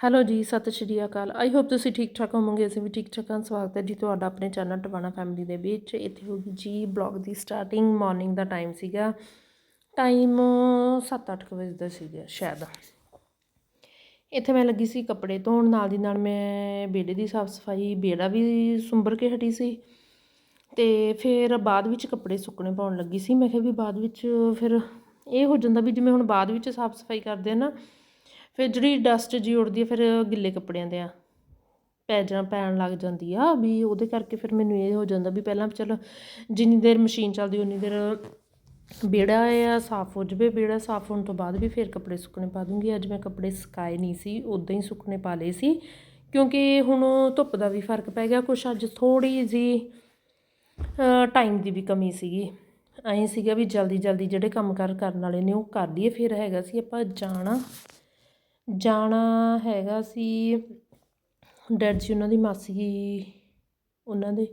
Hello ਜੀ, ਸਤਿ ਸ਼੍ਰੀ ਅਕਾਲ। I hope ਤੁਸੀਂ ਠੀਕ ਠਾਕ ਹੋਵੋਗੇ, ਅਸੀਂ ਵੀ ਠੀਕ ਠਾਕ ਹਾਂ। ਸਵਾਗਤ ਹੈ ਜੀ ਤੁਹਾਡਾ ਆਪਣੇ ਚੈਨਲ ਟਵਾਣਾ ਫੈਮਿਲੀ ਦੇ ਵਿੱਚ। ਇੱਥੇ ਹੋ ਗਈ ਜੀ ਬਲੌਗ ਦੀ ਸਟਾਰਟਿੰਗ ਮਾਰਨਿੰਗ ਦਾ ਟਾਈਮ ਸੀਗਾ। ਟਾਈਮ 7-8 ਵਜੇ ਦਾ ਸੀਗਾ, ਸ਼ਾਇਦ। ਇੱਥੇ ਮੈਂ ਲੱਗੀ ਸੀ ਕੱਪੜੇ ਧੋਣ, ਨਾਲ ਦੀ ਨਾਲ ਮੈਂ ਬੇੜੇ ਦੀ ਸਾਫ਼ ਸਫ਼ਾਈ ਬੇੜਾ ਵੀ ਸੁੰਬਰ ਕੇ ਹਟੀ ਸੀ। ਤੇ ਫਿਰ ਬਾਅਦ ਵਿੱਚ ਕੱਪੜੇ ਸੁੱਕਣੇ ਪਾਉਣ ਲੱਗੀ ਸੀ। ਮੈਂ ਕਿਹਾ ਵੀ ਬਾਅਦ ਵਿੱਚ ਫਿਰ ਇਹ ਹੋ ਜਾਂਦਾ ਵੀ ਜਿਵੇਂ ਹੁਣ ਬਾਅਦ ਵਿੱਚ ਸਾਫ਼ ਸਫ਼ਾਈ ਕਰਦੇ ਆ ਨਾ ਫਿਰ ਜਿਹੜੀ ਡਸਟ ਜੀ ਉੱਡਦੀ ਆ, ਫਿਰ ਗਿੱਲੇ ਕੱਪੜਿਆਂ ਦੇ ਆ। ਪੈ ਜਾ ਪੈਣ ਲੱਗ ਜਾਂਦੀ ਆ ਵੀ ਉਹਦੇ ਕਰਕੇ ਫਿਰ ਮੈਨੂੰ ਇਹ ਹੋ ਜਾਂਦਾ ਵੀ ਪਹਿਲਾਂ ਚਲੋ ਜਿੰਨੀ ਦੇਰ ਮਸ਼ੀਨ ਚੱਲਦੀ ਉਨੀ ਦੇਰ ਬੇੜਾ ਆ, ਸਾਫ਼ ਹੋ ਜਵੇ ਬੇੜਾ ਸਾਫ਼ ਹੋਣ ਤੋਂ ਬਾਅਦ ਵੀ ਫਿਰ ਕੱਪੜੇ ਸੁੱਕਣੇ ਪਾ ਦੂੰਗੀ। ਅੱਜ ਮੈਂ ਕੱਪੜੇ ਸੁਕਾਏ ਨਹੀਂ ਸੀ ਉਦਾਂ ਹੀ ਸੁੱਕਣੇ ਪਾ ਲਏ ਸੀ। ਕਿਉਂਕਿ ਹੁਣ ਧੁੱਪ ਦਾ ਵੀ ਫ਼ਰਕ ਪੈ ਗਿਆ, ਕੁਛ ਅੱਜ ਥੋੜੀ ਜੀ ਟਾਈਮ ਦੀ ਵੀ ਕਮੀ ਸੀਗੀ। ਐਂ ਸੀਗਾ ਵੀ ਜਲਦੀ ਜਲਦੀ ਜਿਹੜੇ ਕੰਮ ਕਾਰ ਕਰਨ ਵਾਲੇ ਨੇ ਉਹ ਕਰ ਲਈਏ, ਫਿਰ ਹੈਗਾ ਸੀ ਆਪਾਂ ਜਾਣਾ। ਜਾਣਾ ਹੈਗਾ ਸੀ ਡੈਡ ਜੀ ਉਹਨਾਂ ਦੀ ਮਾਸੀ, ਉਹਨਾਂ ਦੇ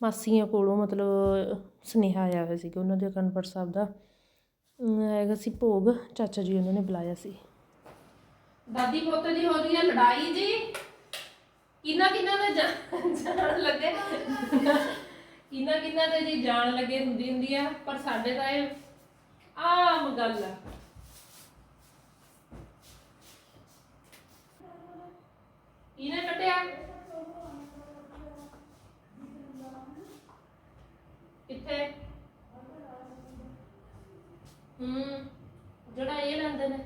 ਮਾਸੀਆਂ ਕੋਲੋਂ, ਮਤਲਬ ਸੁਨੇਹਾ ਆਇਆ ਹੋਇਆ ਸੀ ਕਿ ਉਹਨਾਂ ਦੇ ਅਖੰਡਪੁਰ ਸਾਹਿਬ ਦਾ। ਹੈਗਾ ਸੀ ਭੋਗ, ਚਾਚਾ ਜੀ ਉਹਨਾਂ ਨੇ ਬੁਲਾਇਆ ਸੀ। ਦਾਦੀ ਪੋਤੇ ਦੀ ਹੋ ਰਹੀ ਹੈ ਲੜਾਈ ਜੀ। ਕਿੰਨਾ ਕਿੰਨਾ ਦੇ ਜਾਣ ਲੱਗੇ। ਕਿੰਨਾ ਕਿੰਨਾ ਦੇ ਜੀ ਜਾਣ ਲੱਗੇ ਹੁੰਦੀ ਹੁੰਦੀ ਆ, ਪਰ ਸਾਡੇ ਤਾਂ ਇਹ ਆਮ ਗੱਲ ਆ ਇਹਨੇ ਕੱਟਿਆ ਕਿੱਥੇ ਹੂੰ ਜਿਹੜਾ ਇਹ ਲੈਂਦੇ ਨੇ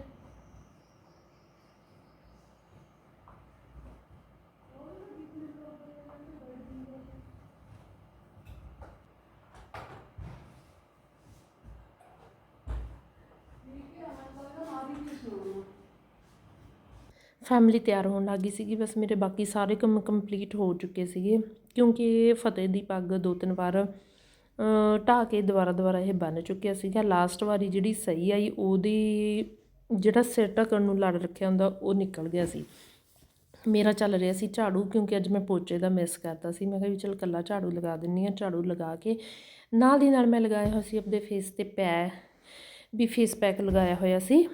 ਫੈਮਿਲੀ ਤਿਆਰ ਹੋਣ ਲੱਗ ਗਈ ਸੀਗੀ ਬਸ ਮੇਰੇ ਬਾਕੀ ਸਾਰੇ ਕੰਮ ਕੰਪਲੀਟ ਹੋ ਚੁੱਕੇ ਸੀਗੇ ਕਿਉਂਕਿ ਫਤਿਹ ਦੀ ਪੱਗ ਦੋ ਤਿੰਨ ਵਾਰ ਅ, ਢਾਹ ਕੇ ਦੁਬਾਰਾ ਦੁਬਾਰਾ ਇਹ ਬੰਨ ਚੁੱਕਿਆ ਸੀਗਾ। ਲਾਸਟ ਵਾਰੀ ਜਿਹੜੀ ਸਹੀ ਆਈ ਉਹਦੀ ਜਿਹੜਾ ਸਿਰ ਢੱਕਣ ਨੂੰ ਲੜ ਰੱਖਿਆ ਹੁੰਦਾ ਉਹ ਨਿਕਲ ਗਿਆ ਸੀ। ਮੇਰਾ ਚੱਲ ਰਿਹਾ ਸੀ ਝਾੜੂ ਕਿਉਂਕਿ ਅੱਜ ਮੈਂ ਪੋਚੇ ਦਾ ਮਿਸ ਕਰਤਾ ਸੀ। ਮੈਂ ਕਿਹਾ ਵੀ ਚਲ ਕੱਲਾ ਝਾੜੂ ਲਗਾ ਦਿੰਨੀ ਆ ਝਾੜੂ ਲਗਾ ਕੇ ਨਾਲ ਦੀ ਨਾਲ ਮੈਂ ਲਗਾਇਆ ਹੋਇਆ ਸੀ ਆਪਣੇ ਫੇਸ ਤੇ ਪੈ ਵੀ ਫੇਸ ਪੈਕ ਲਗਾਇਆ ਹੋਇਆ ਸੀ।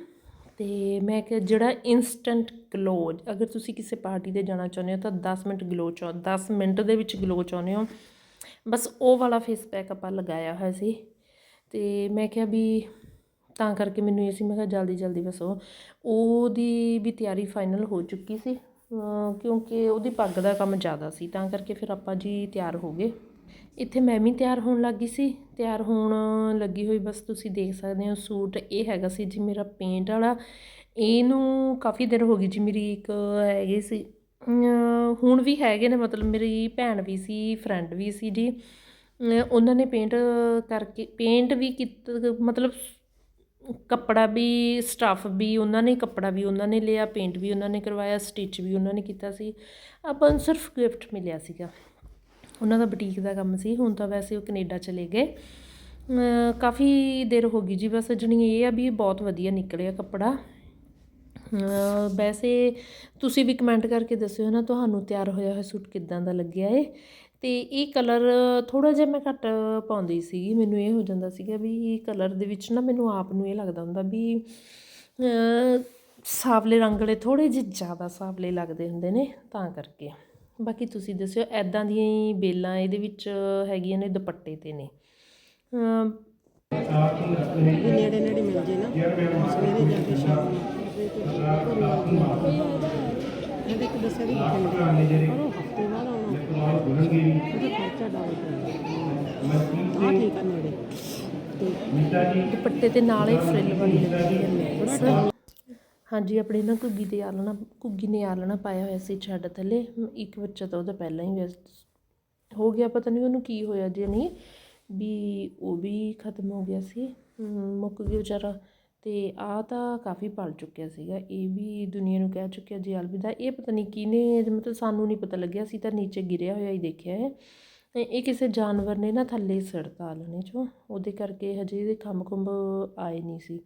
ਅਤੇ ਮੈਂ ਕਿਹਾ ਜਿਹੜਾ ਇੰਸਟੈਂਟ ਗਲੋ ਅਗਰ ਤੁਸੀਂ ਕਿਸੇ ਪਾਰਟੀ ਤੇ ਜਾਣਾ ਚਾਹੁੰਦੇ ਹੋ ਤਾਂ ਦਸ ਮਿੰਟ ਗਲੋ ਚਾਹ, ਦਸ ਮਿੰਟ ਦੇ ਵਿੱਚ ਗਲੋ ਚਾਹੁੰਦੇ ਹੋ। ਬਸ ਉਹ ਵਾਲਾ ਫੇਸ ਪੈਕ ਆਪਾਂ ਲਗਾਇਆ ਹੋਇਆ ਸੀ ਅਤੇ ਮੈਂ ਕਿਹਾ ਵੀ ਤਾਂ ਕਰਕੇ ਮੈਨੂੰ ਇਹ ਸੀ, ਮੈਂ ਕਿਹਾ ਜਲਦੀ ਜਲਦੀ ਬਸ ਉਹ, ਉਹਦੀ ਵੀ ਤਿਆਰੀ ਫਾਈਨਲ ਹੋ ਚੁੱਕੀ ਸੀ ਕਿਉਂਕਿ ਉਹਦੀ ਪੱਗ ਦਾ ਕੰਮ ਜ਼ਿਆਦਾ ਸੀ, ਤਾਂ ਕਰਕੇ ਫਿਰ ਆਪਾਂ ਜੀ ਤਿਆਰ ਹੋ ਗਏ। ਇੱਥੇ ਮੈਂ ਵੀ ਤਿਆਰ ਹੋਣ ਲੱਗ ਗਈ ਸੀ। ਤਿਆਰ ਹੋਣ ਲੱਗੀ ਹੋਈ ਬਸ ਤੁਸੀਂ ਦੇਖ ਸਕਦੇ ਹੋ ਸੂਟ ਇਹ ਹੈਗਾ ਸੀ ਜੀ ਮੇਰਾ ਪੇਂਟ ਵਾਲਾ। ਇਹਨੂੰ ਕਾਫੀ ਦਿਨ ਹੋ ਗਈ ਜੀ ਮੇਰੀ ਇੱਕ ਹੈਗੀ ਸੀ। ਹੁਣ ਵੀ ਹੈਗੇ ਨੇ ਮਤਲਬ ਮੇਰੀ ਭੈਣ ਵੀ ਸੀ ਫਰੈਂਡ ਵੀ ਸੀ ਜੀ। ਉਹਨਾਂ ਨੇ ਪੇਂਟ ਕਰਕੇ ਪੇਂਟ ਵੀ ਕੀਤਾ, ਮਤਲਬ ਕੱਪੜਾ ਵੀ ਸਟੱਫ ਵੀ ਉਹਨਾਂ ਨੇ, ਕੱਪੜਾ ਵੀ ਉਹਨਾਂ ਨੇ ਲਿਆ ਪੇਂਟ ਵੀ ਉਹਨਾਂ ਨੇ ਕਰਵਾਇਆ ਸਟਿਚ ਵੀ ਉਹਨਾਂ ਨੇ ਕੀਤਾ ਸੀ। ਆਪਾਂ ਨੂੰ ਸਿਰਫ ਗਿਫਟ ਮਿਲਿਆ ਸੀਗਾ। ਉਹਨਾਂ ਦਾ ਬੁਟੀਕ ਦਾ ਕੰਮ ਸੀ, ਹੁਣ ਤਾਂ ਵੈਸੇ ਉਹ ਕੈਨੇਡਾ ਚਲੇ ਗਏ। ਕਾਫੀ ਦੇਰ ਹੋ ਗਈ ਜੀ, ਬਸ ਜਣੀ ਇਹ ਆ ਵੀ ਬਹੁਤ ਵਧੀਆ ਨਿਕਲਿਆ ਕੱਪੜਾ। ਵੈਸੇ ਤੁਸੀਂ ਵੀ ਕਮੈਂਟ ਕਰਕੇ ਦੱਸਿਓ ਨਾ, ਤੁਹਾਨੂੰ ਤਿਆਰ ਹੋਇਆ ਹੋਇਆ ਸੂਟ ਕਿੱਦਾਂ ਦਾ ਲੱਗਿਆ ਏ ਤੇ ਇਹ ਕਲਰ ਥੋੜਾ ਜਿਹਾ ਮੈਂ ਘੱਟ ਪਾਉਂਦੀ ਸੀਗੀ ਮੈਨੂੰ ਇਹ ਹੋ ਜਾਂਦਾ ਸੀਗਾ ਵੀ ਕਲਰ ਦੇ ਵਿੱਚ ਨਾ ਮੈਨੂੰ ਆਪ ਨੂੰ ਇਹ ਲੱਗਦਾ ਹੁੰਦਾ ਵੀ ਸਾਵਲੇ ਰੰਗ ਵਾਲੇ ਥੋੜੇ ਜਿਹੇ ਜ਼ਿਆਦਾ ਸਾਵਲੇ ਲੱਗਦੇ ਹੁੰਦੇ ਨੇ, ਤਾਂ ਕਰਕੇ। ਬਾਕੀ ਤੁਸੀਂ ਦੱਸਿਓ ਐਦਾਂ ਦੀਆਂ ਹੀ ਬੇਲਾਂ ਇਹਦੇ ਵਿੱਚ ਹੈਗੀਆਂ ਨੇ, ਦੁਪੱਟੇ ਤੇ ਨੇ। ਨੇੜੇ ਨੇੜੇ ਮਿਲ ਜੇ ਨਾ। ਸਵੇਰੇ ਜਾ ਕੇ ਸ਼ਾਮ ਨੂੰ ਫਿਰ ਕੋਈ ਦੱਸਿਆ ਦੀ ਕਿੰਨੇ ਪਰ ਹਫ਼ਤੇ ਬਾਅਦ ਆਉਣਾ। ਉਹਦਾ ਖਰਚਾ ਡਬਲ ਪੈਂਦਾ ਠੀਕ ਆ ਨੇੜੇ। ਤੇ ਦੁਪੱਟੇ ਤੇ ਨਾਲ ਹੀ ਫਰਿੱਲ ਵਾਲੀ ਲੱਗੀ ਹੈ ਹਾਂਜੀ, ਆਪਣੇ ਨਾ ਘੁੱਗੀ ਤੇ ਆਲਣਾ ਘੁੱਗੀ ਨੇ ਆਲਣਾ ਪਾਇਆ ਹੋਇਆ ਸੀ ਛੱਡ ਥੱਲੇ, ਇੱਕ ਬੱਚਾ ਤਾਂ ਉਹਦਾ ਪਹਿਲਾਂ ਹੀ ਵੈਸ ਹੋ ਗਿਆ, ਪਤਾ ਨਹੀਂ ਉਹਨੂੰ ਕੀ ਹੋਇਆ ਜੇ ਨਹੀਂ, ਵੀ ਉਹ ਵੀ ਖਤਮ ਹੋ ਗਿਆ ਸੀ ਮੁੱਕ ਗਿਆ ਵਿਚਾਰਾ, ਤੇ ਆ ਤਾਂ ਕਾਫੀ ਪਲ ਚੁੱਕਿਆ ਸੀਗਾ, ਇਹ ਵੀ ਦੁਨੀਆ ਨੂੰ ਕਹਿ ਚੁੱਕਿਆ ਜੀ ਅਲਵਿਦਾ, ਇਹ ਪਤਾ ਨਹੀਂ ਕਿਹਨੇ, ਮਤਲਬ ਸਾਨੂੰ ਨਹੀਂ ਪਤਾ ਲੱਗਿਆ ਸੀ ਤਾਂ ਨੀਚੇ ਗਿਰਿਆ ਹੋਇਆ ਹੀ ਦੇਖਿਆ ਹੈ ਇਹ ਕਿਸੇ ਜਾਨਵਰ ਨੇ ਨਾ ਥੱਲੇ ਸੜਤਾ ਆਲਣੇ ਚੋਂ, ਉਹਦੇ ਕਰਕੇ ਹਜੇ ਇਹਦੇ ਖੰਭ ਖੁੰਭ ਆਏ ਨਹੀਂ ਸੀ।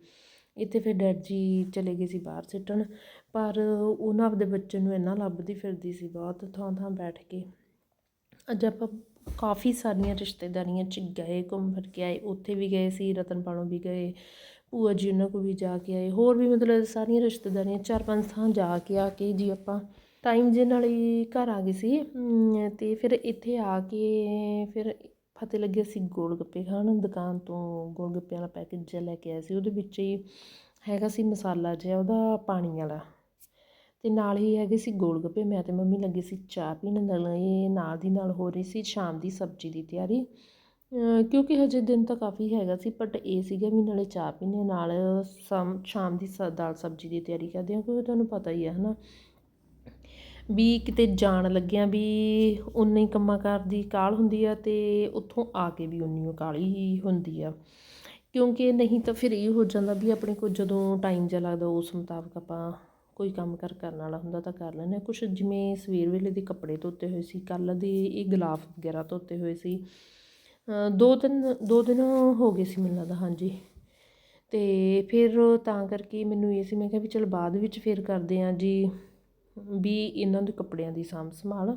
ਇੱਥੇ ਫਿਰ ਡੈਡ ਜੀ ਚਲੇ ਗਏ ਸੀ ਬਾਹਰ ਸਿੱਟਣ ਪਰ ਉਹਨਾਂ ਆਪਦੇ ਬੱਚੇ ਨੂੰ ਇੰਨਾ ਲੱਭਦੀ ਫਿਰਦੀ ਸੀ ਬਹੁਤ ਥਾਂ ਥਾਂ ਬੈਠ ਕੇ। ਅੱਜ ਆਪਾਂ ਕਾਫੀ ਸਾਰੀਆਂ ਰਿਸ਼ਤੇਦਾਰੀਆਂ 'ਚ ਗਏ ਘੁੰਮ ਫਿਰ ਕੇ ਆਏ ਉੱਥੇ ਵੀ ਗਏ ਸੀ ਰਤਨਪਾਲੋਂ ਵੀ ਗਏ ਭੂਆ ਜੀ ਉਹਨਾਂ ਕੋਲ ਵੀ ਜਾ ਕੇ ਆਏ ਹੋਰ ਵੀ ਮਤਲਬ ਸਾਰੀਆਂ ਰਿਸ਼ਤੇਦਾਰੀਆਂ ਚਾਰ ਪੰਜ ਥਾਂ ਜਾ ਕੇ ਆ ਕੇ ਜੀ ਆਪਾਂ ਟਾਈਮ ਜੇ ਨਾਲ ਹੀ ਘਰ ਆ ਗਏ ਸੀ ਅਮ, ਤੇ ਫਿਰ ਇੱਥੇ ਆ ਕੇ ਫਿਰ ਫਤਿਹ ਲੱਗੇ ਸੀ ਗੋਲ ਗੱਪੇ ਖਾਣ, ਦੁਕਾਨ ਤੋਂ ਗੋਲ ਗੱਪਿਆਂ ਵਾਲਾ ਪੈਕੇਜ ਜਿਹਾ ਲੈ ਕੇ ਆਏ ਸੀ, ਉਹਦੇ ਵਿੱਚ ਹੀ ਹੈਗਾ ਸੀ ਮਸਾਲਾ ਜਿਹਾ, ਉਹਦਾ ਪਾਣੀ ਵਾਲਾ। ਅਤੇ ਨਾਲ ਹੀ ਹੈਗੇ ਸੀ ਗੋਲ ਗੱਪੇ ਮੈਂ ਤੇ ਮੰਮੀ ਲੱਗੇ ਸੀ ਚਾਹ ਪੀਣ, ਨਾਲ ਇਹ ਨਾਲ ਦੀ ਨਾਲ ਹੋ ਰਹੀ ਸੀ ਸ਼ਾਮ ਦੀ ਸਬਜ਼ੀ ਦੀ ਤਿਆਰੀ। ਕਿਉਂਕਿ ਹਜੇ ਦਿਨ ਤਾਂ ਕਾਫੀ ਹੈਗਾ ਸੀ ਬਟ ਇਹ ਸੀਗਾ ਵੀ ਨਾਲੇ ਚਾਹ ਪੀਣੇ ਨਾਲ ਸ਼ਾਮ ਸ਼ਾਮ ਦੀ ਸ, ਦਾਲ ਸਬਜ਼ੀ ਦੀ ਤਿਆਰੀ ਕਰਦੇ ਹਾਂ, ਕਿਉਂਕਿ ਤੁਹਾਨੂੰ ਪਤਾ ਹੀ ਹੈ, ਹਨਾ। ਵੀ ਕਿਤੇ ਜਾਣ ਲੱਗਿਆਂ ਵੀ ਉਨੇ ਹੀ ਕੰਮਾਂ ਕਾਰ ਦੀ ਕਾਹਲ ਹੁੰਦੀ ਆ ਅਤੇ ਉੱਥੋਂ ਆ ਕੇ ਵੀ ਉਨੀ ਓ ਕਾਹਲੀ ਹੀ ਹੁੰਦੀ ਆ। ਕਿਉਂਕਿ ਨਹੀਂ ਤਾਂ ਫਿਰ ਇਹ ਹੋ ਜਾਂਦਾ ਵੀ ਆਪਣੇ ਕੋਲ ਜਦੋਂ ਟਾਈਮ ਜਿਹਾ ਲੱਗਦਾ ਉਸ ਮੁਤਾਬਕ ਆਪਾਂ ਕੋਈ ਕੰਮ ਕਾਰ ਕਰਨ ਵਾਲਾ ਹੁੰਦਾ ਤਾਂ ਕਰ ਲੈਂਦੇ ਹਾਂ। ਕੁਛ ਜਿਵੇਂ ਸਵੇਰ ਵੇਲੇ ਦੇ ਕੱਪੜੇ ਧੋਤੇ ਹੋਏ ਸੀ, ਕੱਲ੍ਹ ਦੇ ਇਹ ਗਲਾਫ ਵਗੈਰਾ ਧੋਤੇ ਹੋਏ ਸੀ। ਦੋ ਤਿੰਨ, ਦੋ ਦਿਨ ਹੋ ਗਏ ਸੀ ਮੈਨੂੰ ਲੱਗਦਾ, ਹਾਂਜੀ। ਅਤੇ ਫਿਰ ਤਾਂ ਕਰਕੇ ਮੈਨੂੰ ਇਹ ਸੀ, ਮੈਂ ਕਿਹਾ ਵੀ ਚਲ ਬਾਅਦ ਵਿੱਚ ਫਿਰ ਕਰਦੇ ਹਾਂ ਜੀ। ਵੀ ਇਹਨਾਂ ਦੇ ਕੱਪੜਿਆਂ ਦੀ ਸਾਂਭ ਸੰਭਾਲ।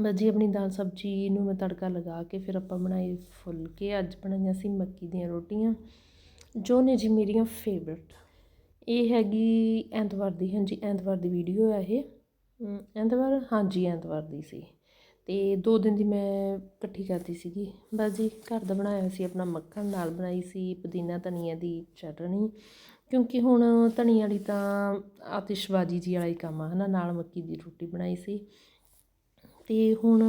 ਬਸ ਜੀ ਆਪਣੀ ਦਾਲ ਸਬਜ਼ੀ ਨੂੰ ਮੈਂ ਤੜਕਾ ਲਗਾ ਕੇ ਫਿਰ ਆਪਾਂ ਬਣਾਏ ਫੁਲਕੇ। ਅੱਜ ਬਣਾਈਆਂ ਸੀ ਮੱਕੀ ਦੀਆਂ ਰੋਟੀਆਂ, ਜੋ ਨੇ ਜੀ ਮੇਰੀਆਂ ਫੇਵਰਟ ਇਹ ਹੈਗੀ ਐਤਵਾਰ ਦੀ, ਹਾਂਜੀ ਐਤਵਾਰ ਦੀ ਵੀਡੀਓ ਹੈ ਇਹ। ਐਤਵਾਰ, ਹਾਂਜੀ ਐਤਵਾਰ ਦੀ ਸੀ। ਤੇ ਦੋ ਦਿਨ ਦੀ ਮੈਂ ਇਕੱਠੀ ਕਰਦੀ ਸੀਗੀ। ਬਸ ਜੀ ਘਰ ਦਾ ਬਣਾਇਆ ਸੀ ਆਪਣਾ ਮੱਖਣ ਨਾਲ ਬਣਾਈ ਸੀ, ਪੁਦੀਨਾ ਧਨੀਆ ਦੀ ਚਟਣੀ ਕਿਉਂਕਿ ਹੁਣ ਧਨੀ ਵਾਲੀ ਤਾਂ ਆਤਿਸ਼ਬਾਜ਼ੀ ਜੀ ਵਾਲਾ ਹੀ ਕੰਮ ਆ, ਹਨਾ, ਨਾਲ ਮੱਕੀ ਦੀ ਰੋਟੀ ਬਣਾਈ ਸੀ। ਤੇ ਹੁਣ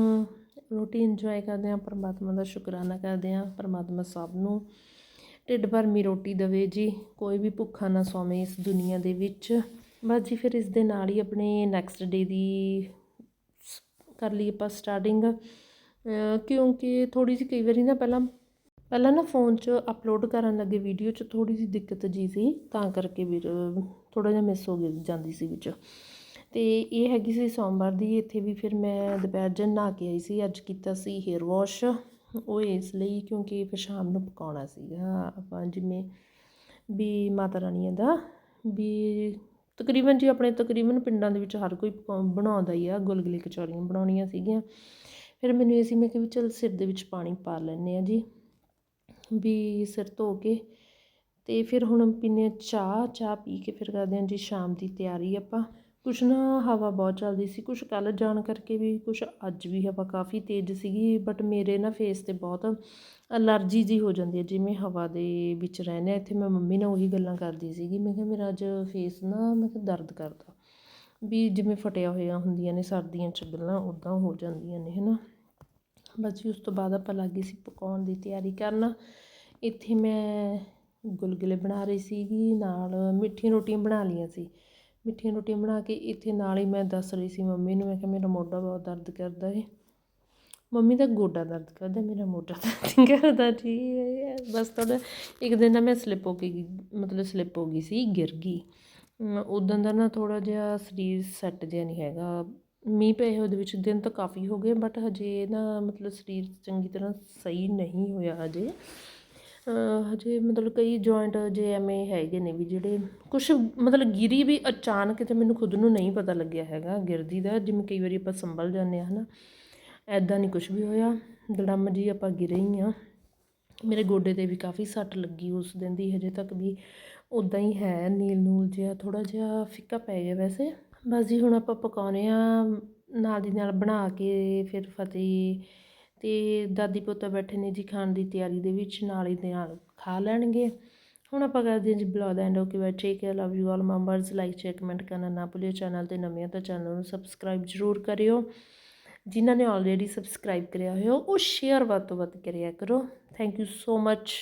ਰੋਟੀ ਇੰਜੋਏ ਕਰਦੇ ਹਾਂ, ਪਰਮਾਤਮਾ ਦਾ ਸ਼ੁਕਰਾਨਾ ਕਰਦੇ ਹਾਂ, ਪਰਮਾਤਮਾ ਸਭ ਨੂੰ। ਢਿੱਡ ਭਰਮੀ ਰੋਟੀ ਦੇਵੇ ਜੀ, ਕੋਈ ਵੀ ਭੁੱਖਾ ਨਾ ਸੌਵੇਂ ਇਸ ਦੁਨੀਆ ਦੇ ਵਿੱਚ। ਬਸ ਜੀ, ਫਿਰ ਇਸ ਦੇ ਨਾਲ ਹੀ ਆਪਣੇ ਨੈਕਸਟ ਡੇ ਦੀ ਸ- ਕਰ ਲਈ ਆਪਾਂ ਸਟਾਰਟਿੰਗ ਕਿਉਂਕਿ ਥੋੜੀ ਜਿਹੀ ਕਈ ਵਾਰੀ ਨਾ ਪਹਿਲਾਂ ਪਹਿਲਾਂ ਨਾ ਫੋਨ 'ਚ ਅਪਲੋਡ ਕਰਨ ਲੱਗੇ ਵੀਡੀਓ 'ਚ ਥੋੜ੍ਹੀ ਜਿਹੀ ਦਿੱਕਤ ਜੀ ਸੀ, ਤਾਂ ਕਰਕੇ ਵੀਰ ਥੋੜ੍ਹਾ ਜਿਹਾ ਮਿਸ ਹੋ ਗਈ ਜਾਂਦੀ ਸੀ ਵਿੱਚ। ਤੇ ਇਹ ਹੈਗੀ ਸੀ ਸੋਮਵਾਰ ਦੀ, ਇੱਥੇ ਵੀ ਫਿਰ ਮੈਂ ਦੁਪਹਿਰ ਜਨ ਨਹਾ ਕੇ ਆਈ ਸੀ, ਅੱਜ ਕੀਤਾ ਸੀ ਹੇਅਰ ਵਾਸ਼ ਉਹ ਇਸ ਲਈ ਕਿਉਂਕਿ ਫਿਰ ਸ਼ਾਮ ਨੂੰ ਪਕਾਉਣਾ ਸੀਗਾ। ਆਪਾਂ ਜਿਵੇਂ ਵੀ ਮਾਤਾ ਰਾਣੀਆਂ ਦਾ, ਵੀ ਤਕਰੀਬਨ ਜੀ ਆਪਣੇ ਤਕਰੀਬਨ ਪਿੰਡਾਂ ਦੇ ਵਿੱਚ ਹਰ ਕੋਈ ਪਕਾ- ਬਣਾਉਂਦਾ ਹੀ ਆ, ਗੁਲਗੁਲੇ ਕਚੌਰੀਆਂ ਬਣਾਉਣੀਆਂ ਸੀਗੀਆਂ। ਫਿਰ ਮੈਨੂੰ ਇਹ ਸੀ, ਮੈਂ ਕਿ ਵੀ ਚਲ ਸਿਰ ਦੇ ਵਿੱਚ ਪਾਣੀ ਪਾ ਲੈਂਦੇ ਆ ਜੀ। ਵੀ ਸਿਰ ਧੋ ਕੇ ਅਤੇ ਫਿਰ ਹੁਣ ਪੀਂਦੇ ਹਾਂ ਚਾਹ ਚਾਹ ਪੀ ਕੇ ਫਿਰ ਕਰਦੇ ਹਾਂ ਜੀ ਸ਼ਾਮ ਦੀ ਤਿਆਰੀ ਆਪਾਂ ਕੁਛ ਨਾ ਹਵਾ ਬਹੁਤ ਚੱਲਦੀ ਸੀ, ਕੁਛ ਕੱਲ ਜਾਣ ਕਰਕੇ ਵੀ ਕੁਛ ਅੱਜ ਵੀ ਹਵਾ ਕਾਫੀ ਤੇਜ਼ ਸੀਗੀ ਬਟ ਮੇਰੇ ਨਾ ਫੇਸ ਤੇ ਬਹੁਤ ਅਲਰਜੀ ਜੀ ਹੋ ਜਾਂਦੀ ਹੈ, ਜਿਵੇਂ ਹਵਾ ਦੇ ਵਿੱਚ ਰਹਿੰਦੇ ਹਾਂ। ਇੱਥੇ ਮੈਂ ਮੰਮੀ ਨਾਲ ਉਹੀ ਗੱਲਾਂ ਕਰਦੀ ਸੀਗੀ, ਮੈਂ ਕਿਹਾ ਮੇਰਾ ਅੱਜ ਫੇਸ ਨਾ ਮੈਂ ਕਿਹਾ ਦਰਦ ਕਰਦਾ ਵੀ ਜਿਵੇਂ ਫਟਿਆ ਹੋਇਆ ਹੁੰਦੀਆਂ ਨੇ, ਸਰਦੀਆਂ ਚ ਗੱਲਾਂ ਉਦਾਂ ਹੋ ਜਾਂਦੀਆਂ ਨੇ, ਹਨਾ ਬਸ ਜੀ ਉਸ ਤੋਂ ਬਾਅਦ ਆਪਾਂ ਲੱਗ ਗਏ ਸੀ ਪਕਾਉਣ ਦੀ ਤਿਆਰੀ ਕਰਨ। ਇੱਥੇ ਮੈਂ ਗੁਲਗੁਲੇ ਬਣਾ ਰਹੀ ਸੀਗੀ, ਨਾਲ ਮਿੱਠੀਆਂ ਰੋਟੀਆਂ ਬਣਾ ਲਈਆਂ ਸੀ। ਮਿੱਠੀਆਂ ਰੋਟੀਆਂ ਬਣਾ ਕੇ ਇੱਥੇ ਨਾਲ ਹੀ ਮੈਂ ਦੱਸ ਰਹੀ ਸੀ ਮੰਮੀ ਨੂੰ, ਮੈਂ ਕਿਹਾ ਮੇਰਾ ਮੋਢਾ ਬਹੁਤ ਦਰਦ ਕਰਦਾ ਏ। ਮੰਮੀ ਦਾ ਗੋਡਾ ਦਰਦ ਕਰਦਾ, ਮੇਰਾ ਮੋਢਾ ਦਰਦ ਨਹੀਂ ਕਰਦਾ ਜੀ ਬਸ ਥੋੜਾ ਇੱਕ ਦਿਨ ਨਾ ਮੈਂ ਸਲਿੱਪ ਹੋ ਕੇ ਗਈ ਮਤਲਬ ਸਲਿੱਪ ਹੋ ਗਈ ਸੀ, ਗਿਰ ਗਈ। ਉਦੋਂ ਦਾ ਨਾ ਥੋੜਾ ਜਿਹਾ ਸਰੀਰ ਸੈੱਟ ਜਿਹਾ ਨਹੀਂ ਹੈਗਾ। ਮੀਂਹ ਪਏ ਉਹਦੇ ਵਿੱਚ ਦਿਨ ਤਾਂ ਕਾਫੀ ਹੋ ਗਏ ਬਟ ਹਜੇ ਨਾ ਮਤਲਬ ਸਰੀਰ ਚੰਗੀ ਤਰ੍ਹਾਂ ਸਹੀ ਨਹੀਂ ਹੋਇਆ ਹਜੇ। ਹਜੇ ਮਤਲਬ ਕਈ ਜੁਆਇੰਟ ਜੇ ਐਵੇਂ ਹੈਗੇ ਨੇ ਵੀ ਜਿਹੜੇ ਕੁਝ ਮਤਲਬ ਗਿਰੀ ਵੀ ਅਚਾਨਕ ਤੇ ਮੈਨੂੰ ਖੁਦ ਨੂੰ ਨਹੀਂ ਪਤਾ ਲੱਗਿਆ ਹੈਗਾ ਗਿਰਦੀ ਦਾ, ਜਿਵੇਂ ਕਈ ਵਾਰੀ ਆਪਾਂ ਸੰਭਲ ਜਾਂਦੇ ਆ ਹਨਾ ਐਦਾਂ ਨਹੀਂ ਕੁਝ ਵੀ ਹੋਇਆ, ਦੜਮ ਜੀ ਆਪਾਂ ਗਿਰੇ ਹੀ ਆ ਮੇਰੇ ਗੋਡੇ ਤੇ ਵੀ ਕਾਫੀ ਸੱਟ ਲੱਗੀ ਉਸ ਦਿਨ ਦੀ, ਹਜੇ ਤੱਕ ਵੀ ਉਦਾਂ ਹੀ ਹੈ ਨੀਲ ਨੂਲ ਜਿਹਾ ਥੋੜਾ ਜਿਹਾ ਫਿੱਕਾ ਪੈ ਗਿਆ ਵੈਸੇ। ਬਸ ਜੀ ਹੁਣ ਆਪਾਂ ਪਕਾਉਨੇ ਆ, ਨਾਲ ਦੀ ਨਾਲ ਬਣਾ ਕੇ ਫਿਰ ਫਤਿਹ। ਤੇ ਦਾਦੀ ਪੋਤਾ ਬੈਠੇ ਨੇ ਜੀ ਖਾਣ ਦੀ ਤਿਆਰੀ ਦੇ ਵਿੱਚ, ਨਾਲ ਹੀ ਦੇ ਨਾਲ ਖਾ ਲੈਣਗੇ। ਹੁਣ ਆਪਾਂ ਕਰਦੇ ਹਾਂ ਜੀ blog the end okay bye take care love you all members like share comment ਕਰਨਾ ਨਾ ਭੁੱਲਿਓ। ਚੈਨਲ ਤੇ ਨਵੇਂ ਹੋ ਤਾਂ ਚੈਨਲ ਨੂੰ ਸਬਸਕ੍ਰਾਈਬ ਜ਼ਰੂਰ ਕਰਿਓ। ਜਿਨ੍ਹਾਂ ਨੇ ਆਲਰੇਡੀ ਸਬਸਕ੍ਰਾਈਬ ਕਰਿਆ ਹੋਇਆ, ਉਹ ਸ਼ੇਅਰ ਵੱਧ ਤੋਂ ਵੱਧ ਕਰਿਆ ਕਰੋ। Thank you so much